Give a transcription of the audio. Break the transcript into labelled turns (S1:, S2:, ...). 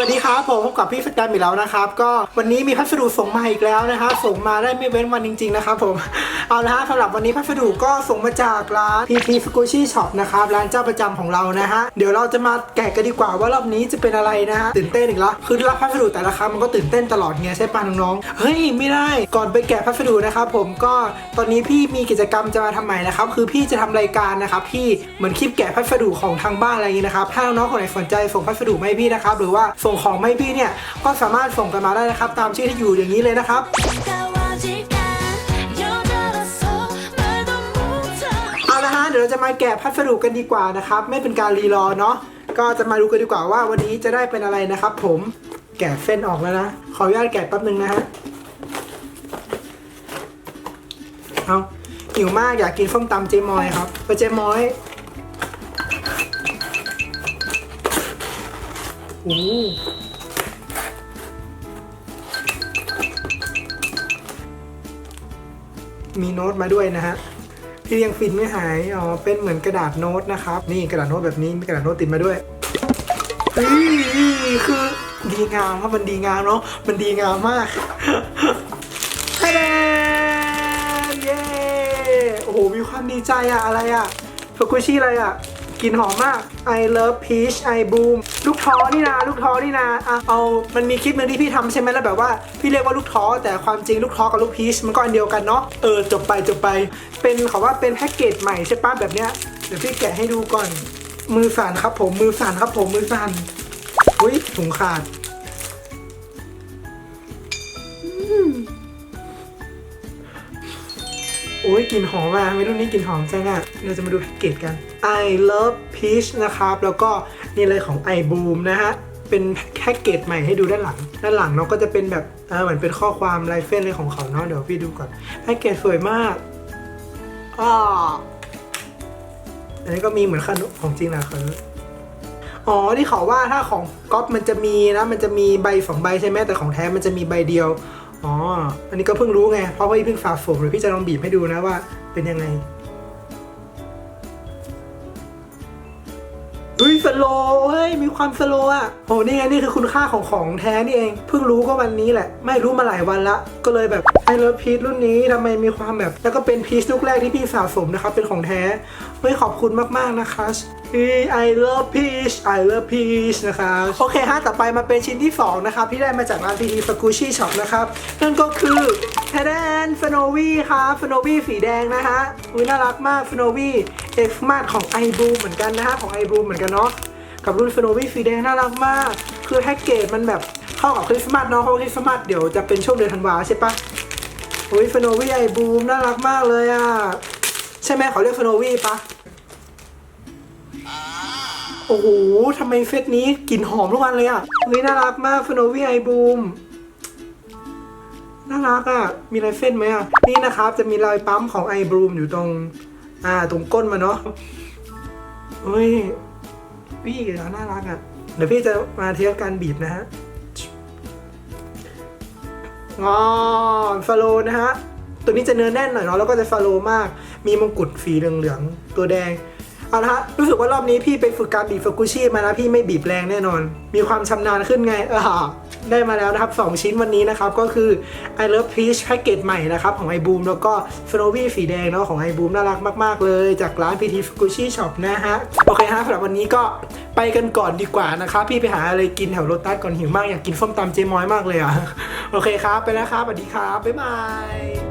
S1: วัสดีครับผมพบกับพี่สแกมอีกแล้วนะครับ ก็วันนี้มีพัสดุส่งมาอีกแล้วนะฮะส่งมาได้ไม่เว้นวันจริง ๆ นะครับผมเอาละฮะสำหรับวันนี้พัสดุก็ส่งมาจากร้าน PT f u k u s h i Shop นะครับร้านเจ้าประจำของเรานะฮะเดี๋ยวเราจะมาแกะกันดีกว่าว่ารอบนี้จะเป็นอะไรนะฮะตื่นเต้นอีกแล้วคือรับพัสดุแต่ละครั้งมันก็ตื่นเต้นตลอดไงใช่ป่ะน้องๆเฮ้ยไม่ได้ก่อนไปแกะพัสดุนะครับผมก็ตอนนี้พี่มีกิจกรรมจะมาทำใหม่นะครับคือพี่จะทำรายการนะครับพี่เหมือนคลิปแกะพัสดุของทางบ้านอะไรอย่างนี้นะครับถ้าน้องๆคนไหนสนใจส่งพัสดุมาให้พี่นะครับหรือว่าส่ง่งของไม่พี่เนี่ย ก็สามารถส่งกันมาได้นะครับ ตามชื่อที่อยู่อย่างนี้เลยนะครับเอาละฮะเดี๋ยวเราจะมาแกะพัสดุกันดีกว่านะครับ ไม่เป็นการรีรอเนาะก็จะมาดูกันดีกว่าว่าวันนี้จะได้เป็นอะไรนะครับ ผมแกะเส้นออกแล้วนะขออนุญาตแกะแป๊บนึงนะฮะเอาหิวมากอยากกินส้มตำเจมอยครับไปเจมอย โอ้มีโน้ตมาด้วยนะฮะที่ยังฟินไม่หาย อ๋อ เป็นเหมือนกระดาษโน้ตนะครับ นี่กระดาษโน้ตแบบนี้ มีกระดาษโน้ตติดมาด้วยเฮ้ยคือดีงามครับมันดีงามเนาะ มันดีงามมากฮเดนเย้ โอ้โห มีความดีใจอะอะไรอะฟุกุชิอะไรอะ กลิ่นหอมมาก I love peach I bloom ลูกท้อนี่นะลูกท้อนี่นะอะเอามันมีคลิปหนึงที่พี่ทำใช่ไหมแล้วแบบว่าพี่เรียกว่าลูกท้อแต่ความจริงลูกท้อกับลูกพีชมันก็อันเดียวกันเนาะเออจบไปจบไป เป็นเขาว่าเป็นแพ็กเกจใหม่ใช่ป้ะแบบเนี้ยเดี๋ยวพี่แกะให้ดูก่อน มือสั่นครับผมมือสั่นครับผมมือสั่นอุ้ยถุงขาด อ้ยกลิ่นหอมอะไม่รุ่นนี้กลิ่นหอมจังอะเราจะมาดูแพ็กเกจกัน I love peach นะครับ แล้วก็นี่เลยของ i boom นะฮะ เป็นแพ็กเกจใหม่ให้ดูด้านหลัง ด้านหลังเนาะก็จะเป็นแบบเออเหมือนเป็นข้อความลายเส้นเลยของเขาเนาะเดี๋ยวพี่ดูก่อนแพ็กเกจสวยมากอ่าอันนี้ก็มีเหมือนขนมของจริงนะคืออ๋อที่เขาว่าถ้าของก๊อปมันจะมีนะมันจะมีใบสองใบใช่ไหมแต่ของแท้มันจะมีใบเดียว อ๋อ อันนี้ก็เพิ่งรู้ไง เพราะว่าพี่เพิ่งฝาผมเลยพี่จะลองบีบให้ดูนะว่าเป็นยังไง อุ้ยสโลเฮ้ยมีความสโลว์อะโหนี่ไงนี่คือคุณค่าของของแท้นี่เองเพิ่งรู้ก็วันนี้แหละ ไม่รู้มาหลายวันละ ก็เลยแบบไอเลิฟพีชรุ่นนี้ทำไมมีความแบบ แล้วก็เป็นพีชลูกแรกที่พี่สะสมนะครับเป็นของแท้เฮ้ยขอบคุณมากๆนะคะ I love peach I love peach นะคะโอเคฮะต่อไปมาเป็นชิ้นที่ 2 นะครับที่ได้มาจากร้าน PT f a k u s h i Shop นะครับนั่นก็คือ แทแดนฟโนวี่ครับฟโนวี่สีแดงนะฮะอุ้ยน่ารักมากฟโนวี่เอ็กซ์มาของ i b o o m เหมือนกันนะฮะของ i b o o m เหมือนกันเนาะกับรุ่นฟโนวี่สีแดงน่ารักมาก คือแพ็กเกจมันแบบเข้ากับคริสต์มาสเนาะเพราะคริสต์มาสเดี๋ยวจะเป็นช่วงเดือนธันวาใช่ปะอุ้ยฟโนวี่ไอบูมน่ารักมากเลยอะใช่ไหมเขาเรียกฟโนวี่ปะโอ้โหทำไมเซตนี้กลิ่นหอมทุกวันเลยอะเฮ้ยน่ารักมากฟโนวี่ไอบูม น่ารักอะ มีลายเส้นไหมอะ นี่นะครับจะมีรอยปั๊มของไอบูมอยู่ตรง อ่า ตรงก้นมาเนาะเฮ้ย พี่เน่ารักอะ เดี๋ยวพี่จะมาเทียบการบีบนะฮะงอนฟาโลนะฮะ ตัวนี้จะเนื้อแน่นหน่อยเนาะ แล้วก็จะฟาโลมาก มีมงกุฎสีเหลืองๆ ตัวแดงเอาละฮะ รู้สึกว่ารอบนี้พี่ไปฝึกการบีบฟกุชิมานะพี่ไม่บีบแรงแน่นอน มีความชำนาญขึ้นไง เออ ได้มาแล้วนะครับ 2 ชิ้นวันนี้นะครับ ก็คือ I Love Peach แพ็กเกจใหม่นะครับ ของไอบูมแล้วก็ f n o v y สีแดงเนาะของไอบูมน่ารักมาก ๆ เลย จากร้าน PT Fukushi Shop นะฮะ โอเคฮะสำหรับวันนี้ก็ไปกันก่อนดีกว่านะครับ พี่ไปหาอะไรกินแถวโรตัสก่อนหิวมากอยากกินส้มตำเจมอยมากเลยอะโอเคครับไปแล้วครับสวัสดีครับบ๊ายบาย